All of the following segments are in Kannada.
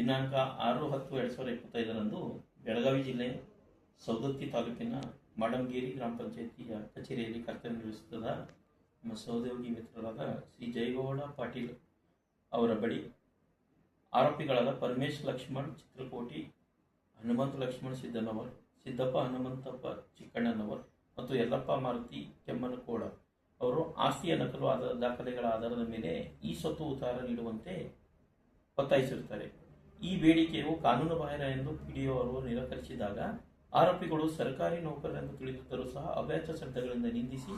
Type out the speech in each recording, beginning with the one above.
ದಿನಾಂಕ ಆರು ಹತ್ತು ಎರಡು ಸಾವಿರದ ಇಪ್ಪತ್ತೈದರಂದು ಬೆಳಗಾವಿ ಜಿಲ್ಲೆ ಸೌದತ್ತಿ ತಾಲೂಕಿನ ಮಾಡಂಗೇರಿ ಗ್ರಾಮ ಪಂಚಾಯಿತಿಯ ಕಚೇರಿಯಲ್ಲಿ ಕರ್ತವ್ಯ ನಿರ್ವಹಿಸುತ್ತಿದ್ದ ನಮ್ಮ ಸಹೋದ್ಯೋಗಿ ಮಿತ್ರರಾದ ಶ್ರೀ ಜಯಗೌಡ ಪಾಟೀಲ್ ಅವರ ಬಳಿ ಆರೋಪಿಗಳಾದ ಪರಮೇಶ್ ಲಕ್ಷ್ಮಣ್, ಚಿತ್ರಕೋಟಿ, ಹನುಮಂತ ಲಕ್ಷ್ಮಣ್ ಸಿದ್ದನವರ್, ಸಿದ್ದಪ್ಪ ಹನುಮಂತಪ್ಪ ಚಿಕ್ಕಣ್ಣನವರ್ ಮತ್ತು ಯಲ್ಲಪ್ಪ ಮಾರುತಿ ಕೆಮ್ಮನಕೋಡ ಅವರು ಆಸ್ತಿಯ ನಕಲು ಆದ ದಾಖಲೆಗಳ ಆಧಾರದ ಮೇಲೆ ಈ ಸ್ವತ್ತು ಉತ್ತಾರ ನೀಡುವಂತೆ ಒತ್ತಾಯಿಸಿರುತ್ತಾರೆ. ಈ ಬೇಡಿಕೆಯು ಕಾನೂನು ಬಾಹಿರ ಎಂದು ಪಿಡಿಒ ಅವರು ನಿರಾಕರಿಸಿದಾಗ ಆರೋಪಿಗಳು ಸರ್ಕಾರಿ ನೌಕರರೆಂದು ತಿಳಿದಿದ್ದರೂ ಸಹ ಅವ್ಯಾಚ ಶಬ್ದಗಳಿಂದ ನಿಂದಿಸಿ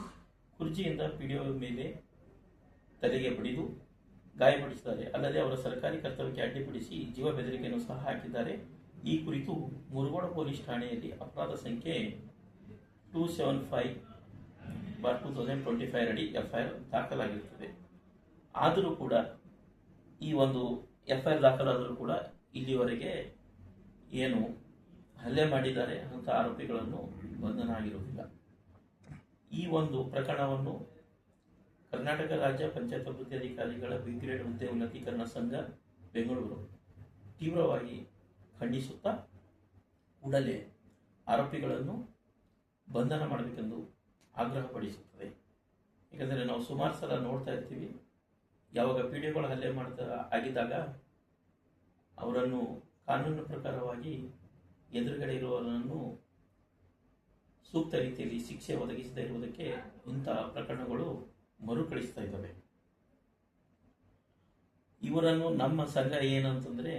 ಕುರ್ಜಿಯಿಂದ ಪಿಡಿಒ ಮೇಲೆ ತಲೆಗೆ ಬಡಿದು ಗಾಯಪಡಿಸಿದ್ದಾರೆ. ಅಲ್ಲದೆ ಅವರ ಸರ್ಕಾರಿ ಕರ್ತವ್ಯಕ್ಕೆ ಅಡ್ಡಿಪಡಿಸಿ ಜೀವ ಬೆದರಿಕೆಯನ್ನು ಸಹ ಹಾಕಿದ್ದಾರೆ. ಈ ಕುರಿತು ಮುರುಗೋಡ ಪೊಲೀಸ್ ಠಾಣೆಯಲ್ಲಿ ಅಪರಾಧ ಸಂಖ್ಯೆ two seven five bar two thousand twenty five ಅಡಿ ಎಫ್ಐಆರ್ ದಾಖಲಾಗಿರುತ್ತದೆ. ಆದರೂ ಕೂಡ ಈ ಒಂದು ಎಫ್ಐಆರ್ ದಾಖಲಾದರೂ ಕೂಡ ಇಲ್ಲಿವರೆಗೆ ಏನು ಹಲ್ಲೆ ಮಾಡಿದ್ದಾರೆ ಅಂತ ಆರೋಪಿಗಳನ್ನು ಬಂಧನ ಆಗಿರುವುದಿಲ್ಲ ಈ ಒಂದು ಪ್ರಕರಣವನ್ನು ಕರ್ನಾಟಕ ರಾಜ್ಯ ಪಂಚಾಯತ್ ಅಭಿವೃದ್ಧಿ ಅಧಿಕಾರಿಗಳ ಬಿ ಗ್ರೇಡ್ ಹುದ್ದೆ ಉನ್ನತೀಕರಣ ಸಂಘ ಬೆಂಗಳೂರು ತೀವ್ರವಾಗಿ ಖಂಡಿಸುತ್ತಾ ಕೂಡಲೇ ಆರೋಪಿಗಳನ್ನು ಬಂಧನ ಮಾಡಬೇಕೆಂದು ಆಗ್ರಹಪಡಿಸುತ್ತದೆ. ಏಕೆಂದರೆ ನಾವು ಸುಮಾರು ಸಲ ನೋಡ್ತಾ ಇರ್ತೀವಿ ಯಾವಾಗ ಪಿಡಿಒಗಳು ಹಲ್ಲೆ ಮಾಡ್ತಾ ಆಗಿದ್ದಾಗ ಅವರನ್ನು ಕಾನೂನು ಪ್ರಕಾರವಾಗಿ ಎದುರುಗಡೆ ಇರುವವರನ್ನು ಸೂಕ್ತ ರೀತಿಯಲ್ಲಿ ಶಿಕ್ಷೆ ಒದಗಿಸದೇ ಇರುವುದಕ್ಕೆ ಇಂತಹ ಪ್ರಕರಣಗಳು ಮರುಕಳಿಸ್ತಾ ಇದ್ದಾವೆ. ಇವರನ್ನು ನಮ್ಮ ಸಂಘ ಏನಂತಂದರೆ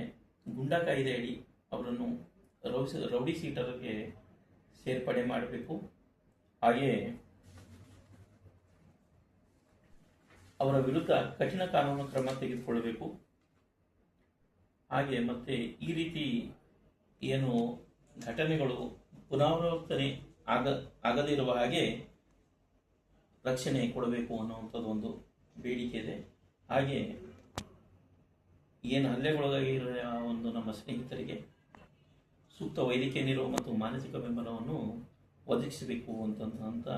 ಗುಂಡಾ ಕಾಯ್ದೆ ಅಡಿ ಅವರನ್ನು ರೌಡಿ ರೌಡಿ ಸೀಟರ್ಗೆ ಸೇರ್ಪಡೆ ಮಾಡಬೇಕು. ಹಾಗೆ ಅವರ ವಿರುದ್ಧ ಕಠಿಣ ಕಾನೂನು ಕ್ರಮ ತೆಗೆದುಕೊಳ್ಳಬೇಕು. ಹಾಗೆ ಮತ್ತೆ ಈ ರೀತಿ ಏನು ಘಟನೆಗಳು ಪುನರಾವರ್ತನೆ ಆಗ, ಆಗದಿರುವ ಹಾಗೆ ರಕ್ಷಣೆ ಕೊಡಬೇಕು ಅನ್ನುವಂಥದ್ದು ಒಂದು ಬೇಡಿಕೆ ಇದೆ. ಹಾಗೆ ಏನು ಹಲ್ಲೆಗೊಳಗಾಗಿರೋ ಆ ಒಂದು ನಮ್ಮ ಸ್ನೇಹಿತರಿಗೆ ಸೂಕ್ತ ವೈದ್ಯಕೀಯ ನೆರವು ಮತ್ತು ಮಾನಸಿಕ ಬೆಂಬಲವನ್ನು ಒದಗಿಸಬೇಕು ಅಂತಂತ